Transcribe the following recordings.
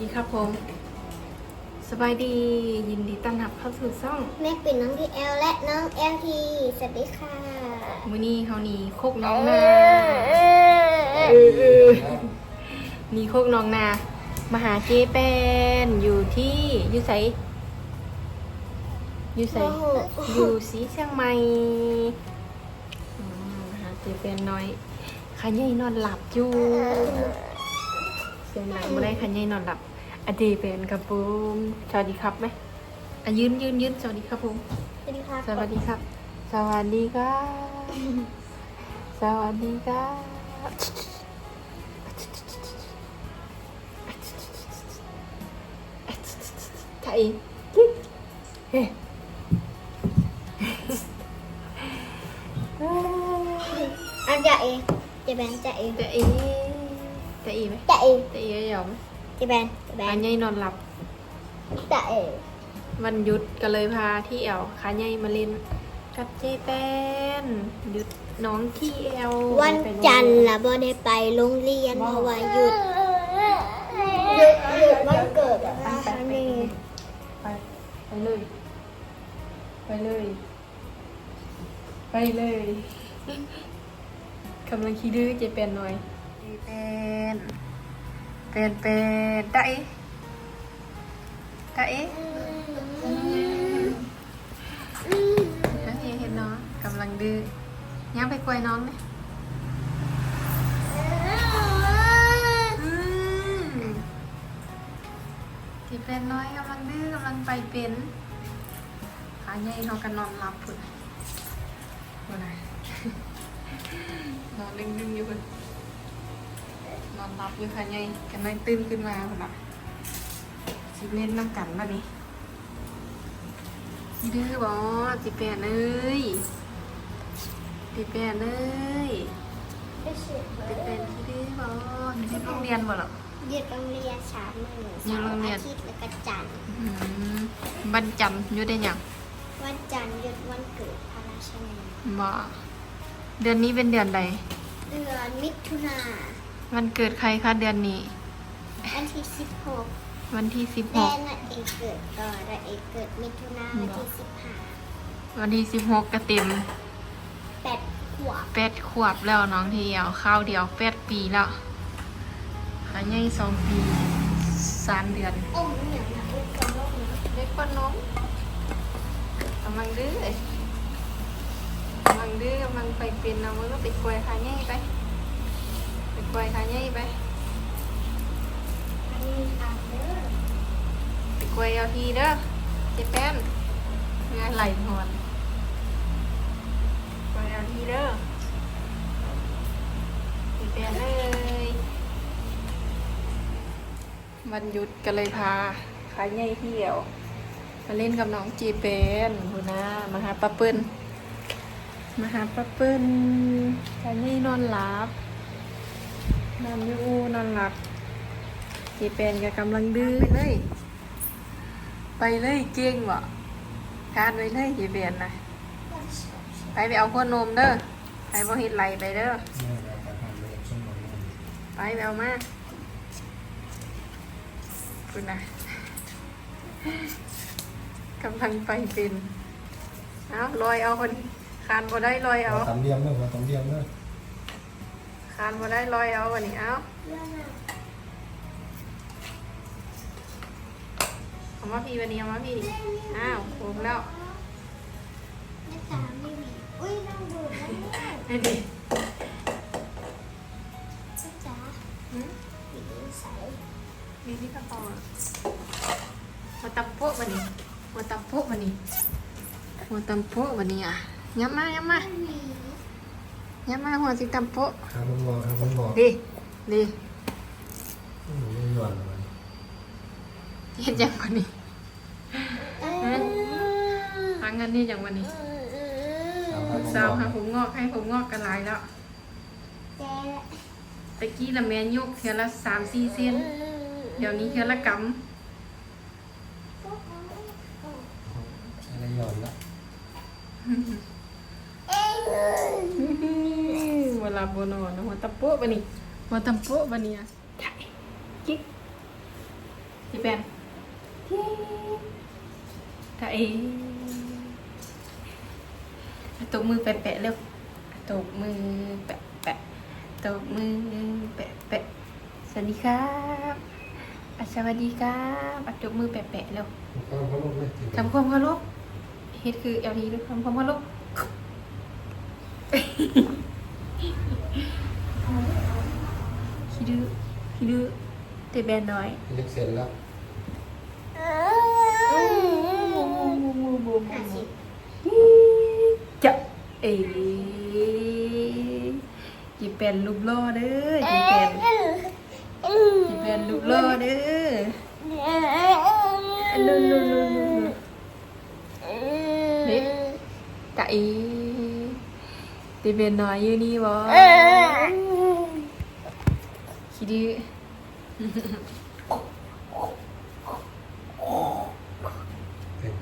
ดีครับผม สบายดียินดีต้อนรับเข้าสู่ช่อง แม่เป็นน้องดีเอลและน้องเอลทีสวัสดีค่ะมื้อนี้เฮานี่โคกน้องนาเออเออนี่โคกน้องนา มาหาเจแปนอยู่ที่อยู่ไสอยู่ไสอยู่สีเชียงใหม่อืมมาหาเจแปนน้อยขันใหญ่นอนหลับอยู่เสียงดังบ่ได้ขันใหญ่นอนหลับ อะเจแปนครับผมสวัสดีครับไหมอะยืนยืนยืนสวัสดีครับผมสวัสดีค่ะสวัสดีครับ สวัสดีครับ สวัสดีครับไก่เฮ้อันจะเอจะแบนจะเอจะอีจะอีไหมจะเอจะอีเหรอไหม จะแบนจะแบขานใหญ่นอนหลับ จะเอวันหยุดก็เลยพาที่แอวขาใหญ่มาเล่นกับเจแปนหยุดน้องที่แอววันจันทร์ละบ่ได้ไปโรงเรียนเพราะว่าหยุดหยุดหยุดวันเกิดอะค่ะนี่ไปไปเลย ไปเลย ไปเลยกำลังคิดดื้อเจเป็นหน่อย เจเป็น เป็นเป็นได้ได้นั่นเองเห็นน้องกำลังดื้อย่างไปกวยน้องไหมอืมเป็นน้อยกำลังดื้อกำลังไปเป็นขาใหญ่เขากันนอนหลับพุ่นพุ่นนะนอนดึงดึงๆอยู่พุ่น นอนหลับอยู่ขาใหญ่กำลังตื่นขึ้นมาพุ่นน่ะสิเล่นน้ำกันมานี่สิดื้อบ่จิแปนเอ้ยจิแปนเอ้ยจิแปนสิดื้อบ่อยู่ที่โรงเรียนบ่หรอหยุดโรงเรียนสามมื้อหยุเสาดโรงร์เรียอานทิตย์แล้วก็จันทร์อืมวันจันทร์อยู่ได้หยังวันจันทร์หยุดวันเกิดพระราชนีบ่เดือนนี้เป็นเดือนใดเดือนมิถุนา วันเกิดใครคะเดือนนี้ วันที่สิบหกวันที่สิบหแม่กน่ะเอกเกิดก่อนแต่เอกเกิดมิถุนาวันที่สิบห้าวันที่สิบหกก็เต็มแปดขวบแปดขวบแล้วน้องเทียวข้าวเดียวแปดปีแล้วหายใหญ่สองปีสามเดือนอมอย่างนะอุ้มกับลูกนะเล็กกว่าน้องกำลังดื้อกำลังดื้อกำลังไปเป็นเอามือไปกวยขาใหญ่ไปไปกวยขาใหญ่ไปอันนี้ทางเด้อไปกวยเอาทีเด้อเจ๊แป้นงาไหลหอนกวยเอาทีเด้อเจ๊แป้นเลยวันหยุดก็เลยพาขายใหญ่เที่ยวมาเล่นกับน้องจีเปนหัวหน้ามาหาป้าเปิ้ลมาหาป้าเปิ้ลขายใหญ่นอนหลับ นอนอยู่นอนหลับจีเป็นก็กำลังดื้อไปเลย ไปเลยเก่งบ่การไปเลยจีเป็นนะไปไปเอาขวดนมเด้อไปบ่เฮ็ดไหลไปเด้อไปไปเอามาคุณนะกำลังไปเป็นเอาลอยเอาคนคานบ่ได้ลอยเอาตำเดียมเนอะตำเดียมเนอะคานบ่ได้ลอยเอาวันนี้เอาเอามาพี่วันนี้เอามาพี่อ้าวโผล่แล้วแม่ตาไม่มีอุ้ยนั่งดูนะเนี่ยนี่ดิจ้าจ๋าหืมดีใสมีที่กระเป๋าอะมาตำโป๊ะวันนี้มาตำโป๊ะวันนี้มาตำโป๊ะวันนี้อะยับมายับมา ไม่มียับมาหัวสิตำโป๊ะทางมึงบอกทางมึงบอกดีดีหนูไม่หย่อนเลยเฮ็ดยังวันนี้หาเงินนี่ยังวันนี้ลูกสาวหาผมงอกให้ผมงอกกันหลายแล้วแกตะกี้ละแม่ยกเทือละสามสี่เส้นเดี๋ยวนี้เทือละกอะไรหย่อนละำเวลาโบนอนหัวตะโป๊ะวันนี้หัวตะโป๊ะวันนี้อะจิ๊กจีแปนถ้าเอตบมือแปะๆเร็วตบมือแปะแปะตบมือแปะแปะสวัสดีครับอะสวัสดีครับอะตบมือแปะแปะเร็วความเคารพเลยทำความเคารพเฮ็ดคือเอลทีด้วยทำความเคารพคิดดื้อ คิดดื้อเตะแบนน้อยเล็กเสร็จแล้วจะเอ๋จีเป็นรูปล่อเด้อจีเป็นจีเป็นรูปล่อเด้อนู่นนู่นนู่นนู่นนี่ตาอีตีเป็นน้อยอยู่นี่บ่ คิดดื้อเต็ม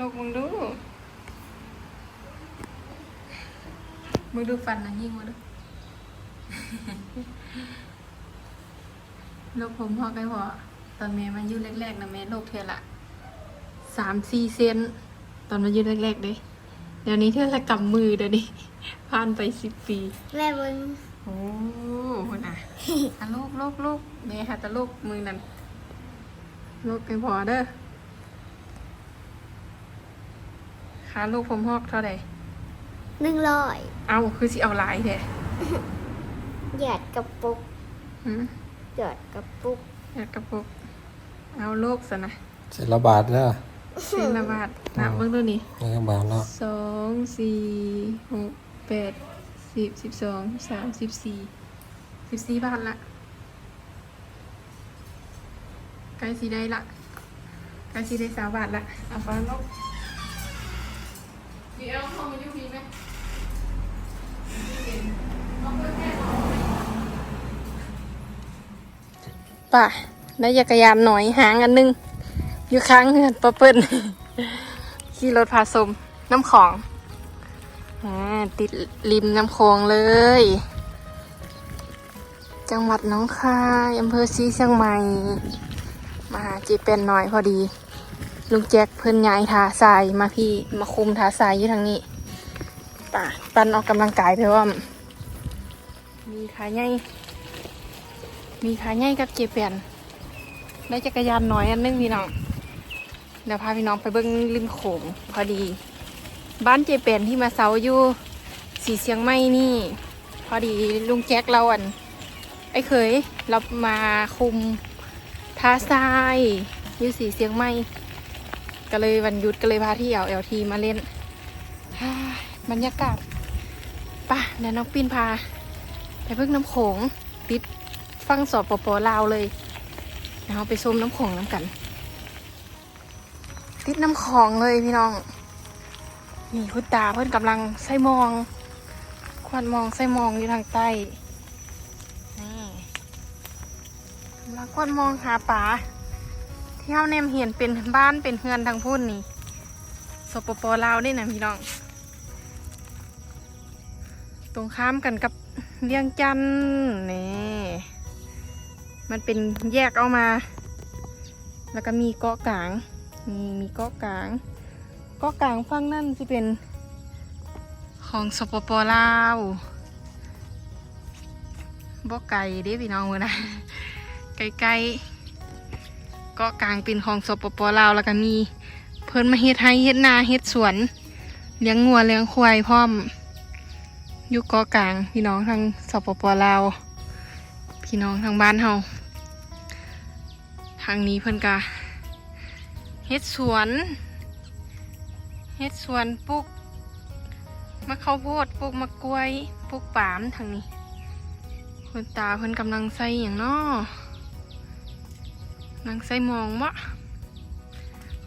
ลกมึงดู มึงดูฟันนะยิ่งมาดูโลกผมพอใกล้พอตอนแม่มายุ่แรกๆนะแม่โลกเท่าละสามสี่เซนตอนมายุ่แรกๆเด้ เดี๋ยวนี้เท่าละกำมือเดี๋ยวนี้ผ่านไปสิบปีแม่บุญโอ้โหน่ะอะลูกลูกลูกแม่หาแต่ลูกมือนั่นลูกไปพอเด้อค่าลูกผมหอกเท่าไหร่หนึ่งร้อยเอาคือสิเอาหลายแท้หยอดกระปุกหืมหยอดกระปุกอยากกระปุกเอาลูกซะนะเสร็จละบาทแล้วสิละบาทนับเบิ่งดูนี่นี่ก็บาทแล้วสองสี่หกแปดสิบสิบสองสามสิบสี่สิบสี่บาทละใกล้สีได้ละใกล้สีได้สามบาทละเอาฟังลูกมีเอาเข้ามาอยู่พีไหมป่ะได้จักรยานหน่อยหางอันหนึง อยู่ค้างเงินปะเปิ้ลขี่รถพาสมน้ำของอติดริมน้ำโขงเลย จังหวัดหน้องคายอำเภอซีเชียงใหม่ มาหาจีเป็นหน่อยพอดี ลุงแจ็คเพิ่นย้ายทาทรายมาพี่มาคุมทาทรายอยู่ทางนี้ป่ะปันออกกำลังกายไปว่า มีขาใหญ่มีขาใหญ่กับเจเปนได้จักรยานหน่อยอันนึงพี่น้อง เดี๋ยวพาพี่น้องไปเบิ้งริมโขงพอดี บ้านเจเปนที่มาเซาอยู่สีเชียงใหม่นี่ พอดีลุงแจ็คเราอัน ไอ้เคยเรามาคุมท่าทรายอยู่สีเชียงใหม่ก็เลยวันหยุดก็เลยพาที่เอาเอลทีมาเล่นฮ่าบรรยากาศป่ะเดี๋ยวน้องปีนพาไปเพิ่งน้ำโขงติดฟังสอบปปลาวเลยเดี๋ยวเราไปชมน้ำโขงน้ำกัน ติดน้ำคลองเลยพี่น้อง นี่คุณตาเพื่อนกำลังใส่มอง ควันมองใส่มองอยู่ทางใต้ นี่กำลังควันมองหาป่าที่เฮาเนมเห็นเป็นบ้านเป็นเฮือนทางพุ่นนี่ สปปลาวนี่นะพี่น้อง ตรงข้ามกันกับเลียงจันนี่ มันเป็นแยกออกมา แล้วก็มีเกาะกลาง นี่มีเกาะกลาง เกาะกลางฝั่งนั่นจะเป็นของสปปลาวบ่ไก่เด้พี่น้องมือนะไกลๆเกาะกลางเป็นของสปปลาวแล้วก็มี เพิ่นมาเฮ็ดให้เฮ็ดนาเฮ็ดสวน เลี้ยงงัวเลี้ยงควายพร้อม อยู่เกาะกลางพี่น้องทางสปปลาว พี่น้องทางบ้านเฮาทางนี้เพิ่นกะ เฮ็ดสวน เฮ็ดสวนปลูกมะข้าวโพดปลูกมะกล้วยปลูกปามทางนี้คุณตาเพิ่นกำลังใส่อย่างน้อกำลังใส่มองวะ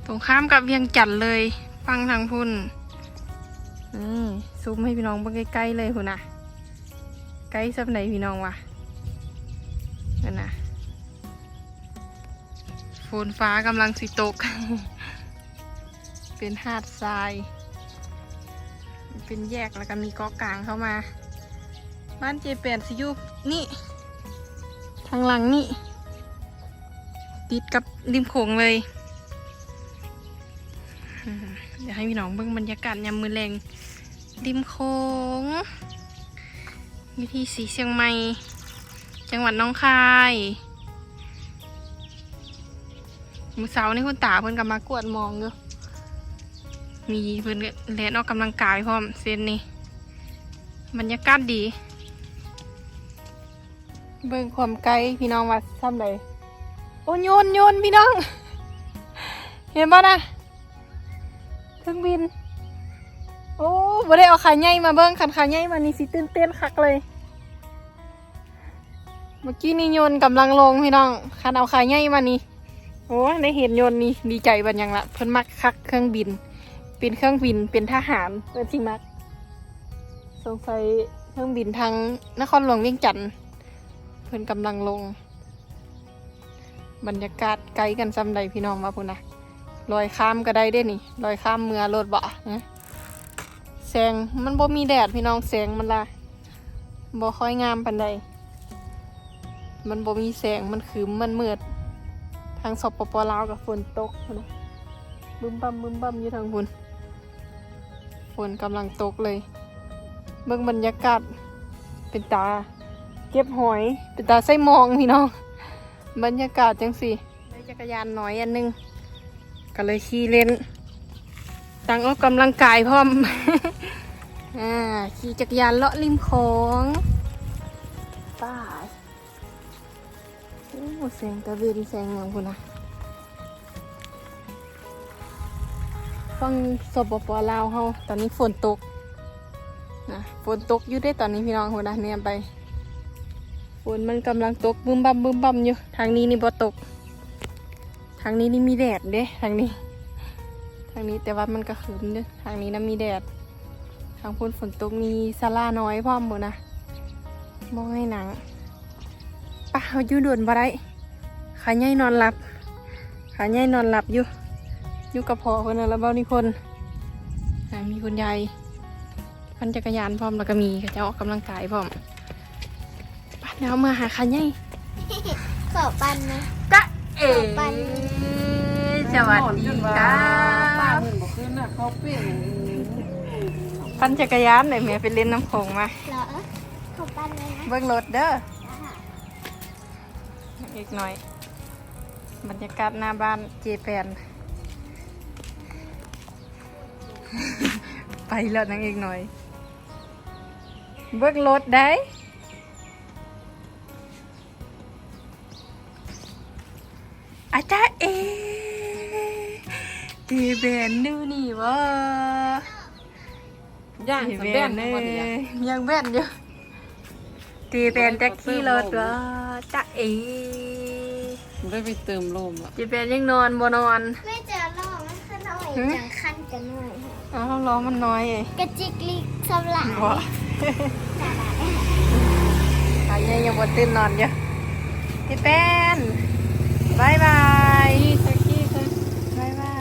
ตรงข้ามกับเวียงจันเลยฟังทางพุ่นนี่ซูมให้พี่น้องเบิ่งใกล้ๆเลยพุ่นนะใกล้สับไหนพี่น้องวะ ฝนฟ้ากำลังสิตก เป็นหาดทราย เป็นแยกแล้วก็มีเกาะกลางเข้ามา บ้านเจแปนสิยูนี่ ทางหลังนี่ ติดกับริมโขงเลย เดี๋ยวให้พี่น้องเบิ่งบรรยากาศยามมือแรงริมโขงอยู่ที่สีเชียงใหม่ จังหวัดน้องคาย มือเสาร์นี่คุณตาเพิ่นกำมากวดมองอยู่มีเพิ่นเล่นออกกำลังกายพร้อมเส้นนี้บรรยากาศดี เบิ่งความไกลพี่น้องว่าซ้ำเลยโอ้โยนโยนพี่น้อง เห็นป่ะนะเครื่องบิน โอ้บ่ได้เอาขาใหญ่มาเบิ่งคันขาใหญ่มานี่สิตื่นเต้นคักเลยเมื่อกี้นี่โยนกำลังลงพี่น้องคันเอาขาใหญ่มานี่ โอ้ได้เห็นยนนี่ดีใจบันยังละเพิ่นมักคักเครื่องบิน เป็นเครื่องบินเป็นทหารเพิ่นสิมัก สงสัยเครื่องบินทางนครหลวงเวียงจันทน์เพิ่นกำลังลง บรรยากาศไกลกันซ้ำใดพี่น้องว่าพุ่นนะลอยข้ามก็ได้เด้นี่ลอยข้ามเมือรถบ่นะแสงมันบ่มีแดดพี่น้องแสงมันละบ่ค่อยงามปานใดมันบ่มีแสงมันคืมมันมืดางสปปลาวกับฝนตกนะบึ้มบั่มบึ้มบั่มอยู่ทางพุ่นฝนกำลังตกเลย เบิ่งบรรยากาศเป็นตา เก็บหอย เป็นตาไส้มองพี่น้อง บรรยากาศจังสิได้จักรยานน้อยอันหนึงก็เลยขี่เล่นตังออกกำลังกายพร้อมอ่าขี่จักรยานเลาะริมโขงป้า ยโอ้แสงตะเวนแสงอย่างคุณนะฟังสปปลาวเฮาตอนนี้ฝนตกนะฝนตกอยู่ได้ตอนนี้พี่น้องหัวนะเนี่ยไปฝนมันกำลังตกบึ้มบั่มบึ้มบั่มอยู่ ทางนี้นี่บ่ตก ทางนี้นี่มีแดดเด้ทางนี้ ทางนี้แต่ว่ามันก็คืมเด้อทางนี้นะมีแดด ทางพ้นฝนตกมีซาลาน้อยพร้อมหมดนะมองให้หนัง เอาอยู่ด่วนบ่ได้ขาใหญ่นอนหลับ ขาใหญ่นอนหลับอยู่อยู่กับพ่อคนนั้นแล้วเบ้านิพนธ์อ่ามีคุณยายพันจักรยานพร้อมแล้วก็มีเขาจะออกกำลังกายพร้อมไป้าเดี๋ยวมาหาคันใหญ่ขอปันนะจ้ะเอ๋ปันสวัสดีค่ะป้าเพิ่นบอกขึ้นน่ะเขาเปลี่ยนพันจักรยานไหนแม่ไปเล่นน้ำโขงมาเหรอขอปันเลยนะเบิ้งรถเด้อ อีกหน่อย บรรยากาศหน้าบ้านเจแปน ไปแล้วนังอีกหน่อย เบิ้งรถได้อาจารย์เอเจแปนดูนี่วะย่างเจสแปแบนนเลเลยยยังแบนอยู่เจแปนจะขี่รถวะจ้าเอ ได้ไปเติมลมอะเจแปนยังนอนบ่นอน ไม่เจอลอกมันขึ้นหน่อยหืม จังคันจะหน่อยอ้าวร้องมันน้อยเองกระจิกลิกสำหรับบ่หายยังยังบ่ตื่นนอนอยู่เจแปนบายบายสักกี้ค่ะบายบาย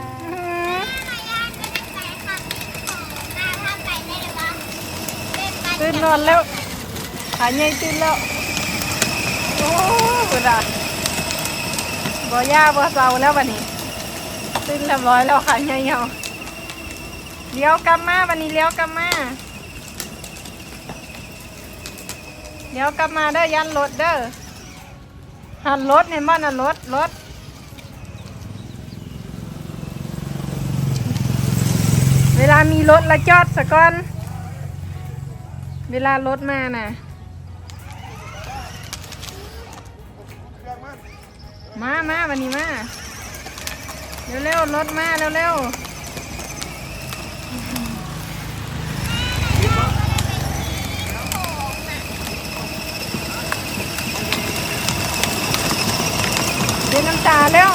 ตื่นนอนแล้วหายยังตื่นแล้ว โอ้กุดา บ่ย่าบ่เศร้าแล้วบัดนี้ตื่นเรียบร้อยแล้วค่ะยายเหี่ยวเลี้ยวกลับมาบัดนี้เลี้ยวกลับมาเลี้ยวกลับมาเด้อยันรถเด้อหันรถเห็นบ่น่ะรถรถเวลามีรถละจอดสะก่อน เวลารถมาน่ะ มามาวันนี้มา เร็วๆรถมาเร็วๆเดินน้ำตาเร็ว